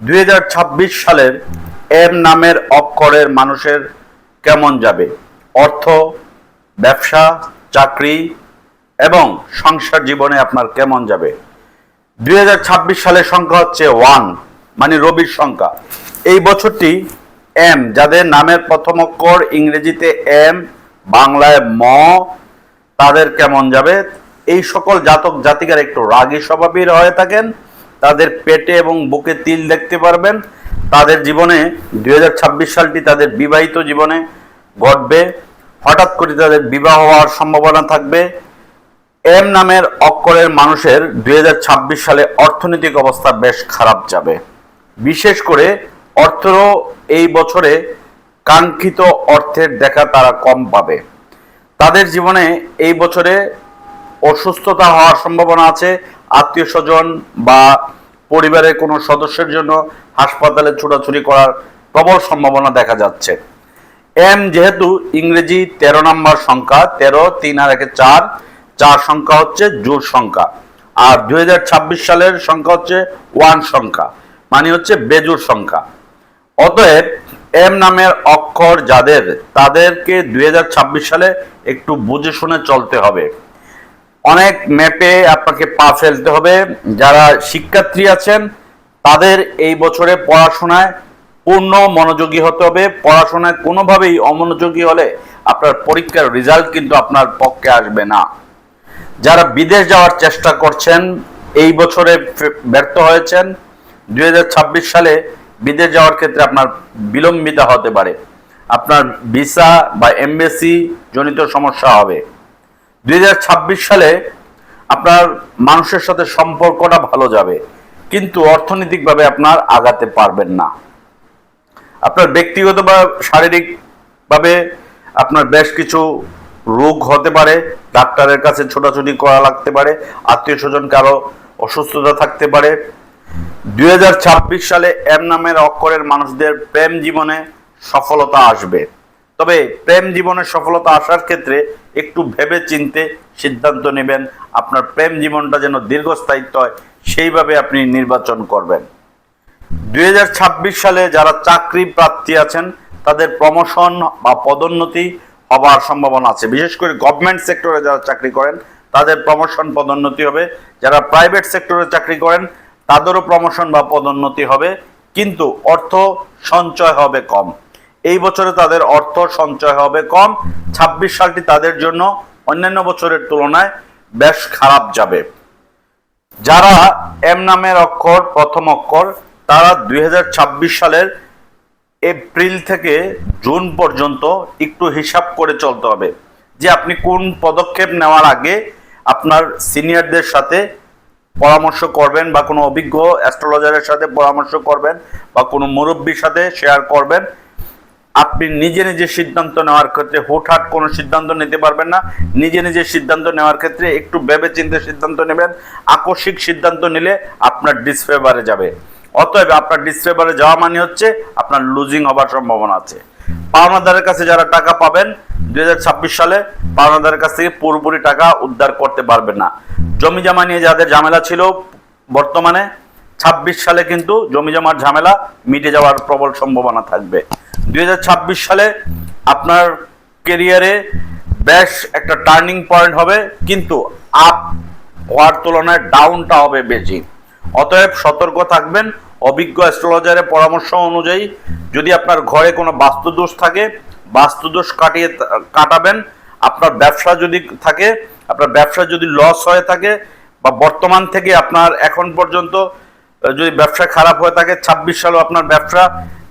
দুই হাজার ছাব্বিশ সালের এম নামের অক্ষরের মানুষের কেমন যাবে? অর্থ, ব্যবসা, চাকরি এবং সংসার জীবনে আপনার কেমন যাবে? দুই হাজার ছাব্বিশ সালের সংখ্যা হচ্ছে ওয়ান মানে রবির সংখ্যা। এই বছরটি এম, যাদের নামের প্রথম অক্ষর ইংরেজিতে এম, বাংলায় ম, তাদের কেমন যাবে? এই সকল জাতক জাতিকার একটু রাগী স্বভাবের হয়ে থাকেন। তাদের পেটে এবং বুকে তিল দেখতে পারবেন। তাদের জীবনে দুই সালটি তাদের বিবাহিত জীবনে ঘটবে। হঠাৎ করে তাদের বিবাহ হওয়ার সম্ভাবনা থাকবে। এম নামের অক্ষরের মানুষের দুই সালে অর্থনৈতিক অবস্থা বেশ খারাপ যাবে। বিশেষ করে অর্থ এই বছরে কাঙ্ক্ষিত অর্থের দেখা তারা কম পাবে। তাদের জীবনে এই বছরে অসুস্থতা হওয়ার সম্ভাবনা আছে। আত্মীয় স্বজন বা পরিবারের কোনো সদস্যের জন্য হাসপাতালে ছোটাছুটি করার প্রবল সম্ভাবনা দেখা যাচ্ছে। এম যেহেতু ইংরেজি তেরো নম্বর সংখ্যা, তেরো, তিন আর একে চার চার সংখ্যা হচ্ছে জোর সংখ্যা। আর দুই হাজার ছাব্বিশ সালের সংখ্যা হচ্ছে ওয়ান সংখ্যা মানে হচ্ছে বেজুর সংখ্যা। অতএব এম নামের অক্ষর যাদের, তাদেরকে দুই হাজার ছাব্বিশ সালে একটু বুঝে শুনে চলতে হবে। অনেক ম্যাপে আপনাকে পা ফেলতে হবে। যারা শিক্ষার্থী আছেন, তাদের এই বছরে পড়াশোনায় পূর্ণ মনোযোগী হতে হবে। পড়াশোনায় কোনোভাবেই অমনোযোগী হলে আপনার পরীক্ষার রেজাল্ট কিন্তু আপনার পক্ষে আসবে না। যারা বিদেশ যাওয়ার চেষ্টা করছেন, এই বছরে ব্যর্থ হয়েছেন। দুই হাজার ছাব্বিশ সালে বিদেশ যাওয়ার ক্ষেত্রে আপনার বিলম্বিত হতে পারে। আপনার ভিসা বা এমবেসি জনিত সমস্যা হবে। দু হাজার ছাব্বিশ সালে আপনার মানুষের সাথে সম্পর্কটা ভালো যাবে, কিন্তু অর্থনৈতিকভাবে আপনার আগাতে পারবেন না। আপনার ব্যক্তিগত বা শারীরিকভাবে আপনার বেশ কিছু রোগ হতে পারে, ডাক্তারের কাছে ছোটাছুটি করা লাগতে পারে, আত্মীয় স্বজন কারও অসুস্থতা থাকতে পারে। দুই হাজার ছাব্বিশ সালে এম নামের অক্ষরের মানুষদের প্রেম জীবনে সফলতা আসবে। তবে প্রেম জীবনে সফলতা আসার ক্ষেত্রে একটু ভেবে চিনতে সিদ্ধান্ত নেবেন। আপনার প্রেম জীবনটা যেন দীর্ঘস্থায়িত্ব হয়, সেইভাবে আপনি নির্বাচন করবেন। দুই হাজার ছাব্বিশ সালে যারা চাকরি প্রার্থী আছেন, তাদের প্রমোশন বা পদোন্নতি হবার সম্ভাবনা আছে। বিশেষ করে গভর্নমেন্ট সেক্টরে যারা চাকরি করেন, তাদের প্রমোশন পদোন্নতি হবে। যারা প্রাইভেট সেক্টরে চাকরি করেন, তাদেরও প্রমোশন বা পদোন্নতি হবে। কিন্তু অর্থ সঞ্চয় হবে কম। এই বছরে তাদের অর্থ সঞ্চয় হবে কম। ২৬ সালটি তাদের জন্য অন্যান্য বছরের তুলনায় বেশ খারাপ যাবে। যারা এম নামের অক্ষর, প্রথম অক্ষর, তারা দুই হাজার ছাব্বিশ সালের এপ্রিল থেকে জুন পর্যন্ত একটু হিসাব করে চলতে হবে যে আপনি কোন পদক্ষেপ নেওয়ার আগে আপনার সিনিয়রদের সাথে পরামর্শ করবেন বা কোনো অভিজ্ঞ অ্যাস্ট্রোলজারের সাথে পরামর্শ করবেন বা কোনো মুরব্বীর সাথে শেয়ার করবেন। আপনি নিজে নিজে সিদ্ধান্ত নেওয়ার ক্ষেত্রে হুটহাট কোনো সিদ্ধান্ত নিতে পারবেন না। নিজে নিজে সিদ্ধান্ত নেওয়ার ক্ষেত্রে একটু ভেবে চিন্তে সিদ্ধান্ত নেবেন। আকস্মিক সিদ্ধান্ত নিলে আপনার ডিসফেভারে যাবে। অতএব আপনার ডিসফেভারে যাওয়া মানে হচ্ছে আপনার লুজিং হবার সম্ভাবনা আছে। পাওনাদারের কাছে যারা টাকা পাবেন, দুই হাজার ছাব্বিশ সালে পাওনাদারের কাছ থেকে পুরোপুরি টাকা উদ্ধার করতে পারবেন না। জমি জমা নিয়ে যাদের ঝামেলা ছিল বর্তমানে ছাব্বিশ সালে কিন্তু জমি জমার ঝামেলা মিটে যাওয়ার প্রবল সম্ভাবনা থাকবে। দু হাজার ছাব্বিশ সালে আপনার কেরিয়ারে বেশ একটা টার্নিং পয়েন্ট হবে, কিন্তু আপ হওয়ার তুলনায় ডাউনটা হবে বেশি। অতএব সতর্ক থাকবেন, অভিজ্ঞ অ্যাস্ট্রোলজারের পরামর্শ অনুযায়ী যদি আপনার ঘরে কোনো বাস্তুদোষ থাকে, বাস্তুদোষ কাটিয়ে কাটাবেন। আপনার ব্যবসা যদি থাকে, আপনার ব্যবসা যদি লস হয়ে থাকে বা বর্তমান থেকে আপনার এখন পর্যন্ত যদি ব্যবসা খারাপ হয়ে থাকে ছাব্বিশ সালেও আপনার ব্যবসা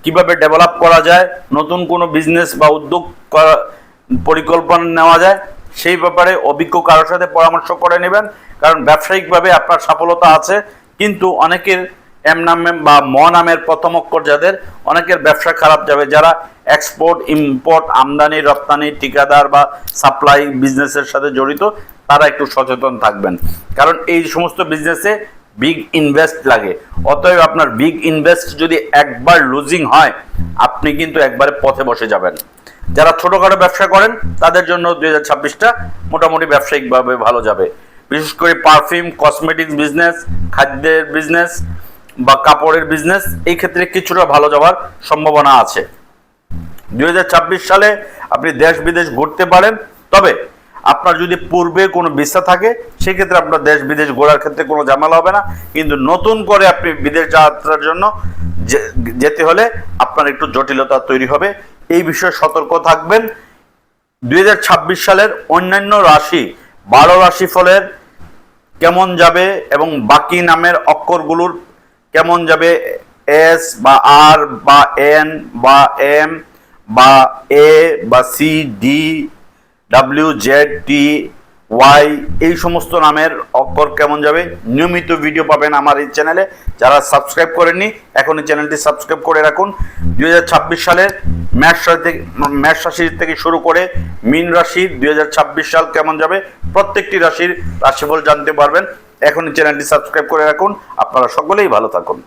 কীভাবে ডেভেলপ করা যায়, নতুন কোনো বিজনেস বা উদ্যোগ করা, পরিকল্পনা নেওয়া যায়, সেই ব্যাপারে অভিজ্ঞ কারোর সাথে পরামর্শ করে নেবেন। কারণ ব্যবসায়িকভাবে আপনার সফলতা আছে, কিন্তু অনেকের এম নামে বা ম নামের প্রথম অক্ষর যাদের, অনেকের ব্যবসা খারাপ যাবে। যারা এক্সপোর্ট ইম্পোর্ট আমদানি, রপ্তানি, ঠিকাদার বা সাপ্লাই বিজনেসের সাথে জড়িত, তারা একটু সচেতন থাকবেন। কারণ এই সমস্ত বিজনেসে বিগ ইনভেস্ট লাগে। অতএব আপনার বিগ ইনভেস্ট যদি একবার লুজিং হয়, আপনি কিন্তু একবারে পথে বসে যাবেন। যারা ছোটখাটো ব্যবসা করেন, তাদের জন্য দুই হাজার ছাব্বিশটা মোটামুটি ব্যবসায়িকভাবে ভালো যাবে। বিশেষ করে পারফিউম কসমেটিক্স বিজনেস খাদ্যের বিজনেস বা কাপড়ের বিজনেস এই ক্ষেত্রে কিছুটা ভালো যাওয়ার সম্ভাবনা আছে। দুই হাজার ছাব্বিশ সালে আপনি দেশ বিদেশ ঘুরতে পারেন, তবে আপনার যদি পূর্বে কোনো ভিসা থাকে, সেক্ষেত্রে আপনার দেশ বিদেশ ঘোরার ক্ষেত্রে কোনো ঝামেলা হবে না। কিন্তু নতুন করে আপনি বিদেশ যাত্রার জন্য যেতে হলে আপনার একটু জটিলতা তৈরি হবে। এই বিষয়ে সতর্ক থাকবেন। দু হাজার ছাব্বিশ সালের অন্যান্য রাশি, বারো রাশি ফলের কেমন যাবে এবং বাকি নামের অক্ষরগুলোর কেমন যাবে? এস বা আর বা এন বা এম বা এ বা C D W Z T Y এই সমস্ত নামের অক্ষর কেমন যাবে? নিয়মিত ভিডিও পাবেন আমার এই চ্যানেলে যারা সাবস্ক্রাইব করেননি এখন এই চ্যানেলটি সাবস্ক্রাইব করে রাখুন। দুই সালের ম্যাশ রাশি ম্যাশ রাশি থেকে শুরু করে মীন রাশির দুই সাল কেমন যাবে? প্রত্যেকটি রাশির রাশিফল জানতে পারবেন। এখন চ্যানেলটি সাবস্ক্রাইব করে রাখুন। আপনারা সকলেই ভালো থাকুন।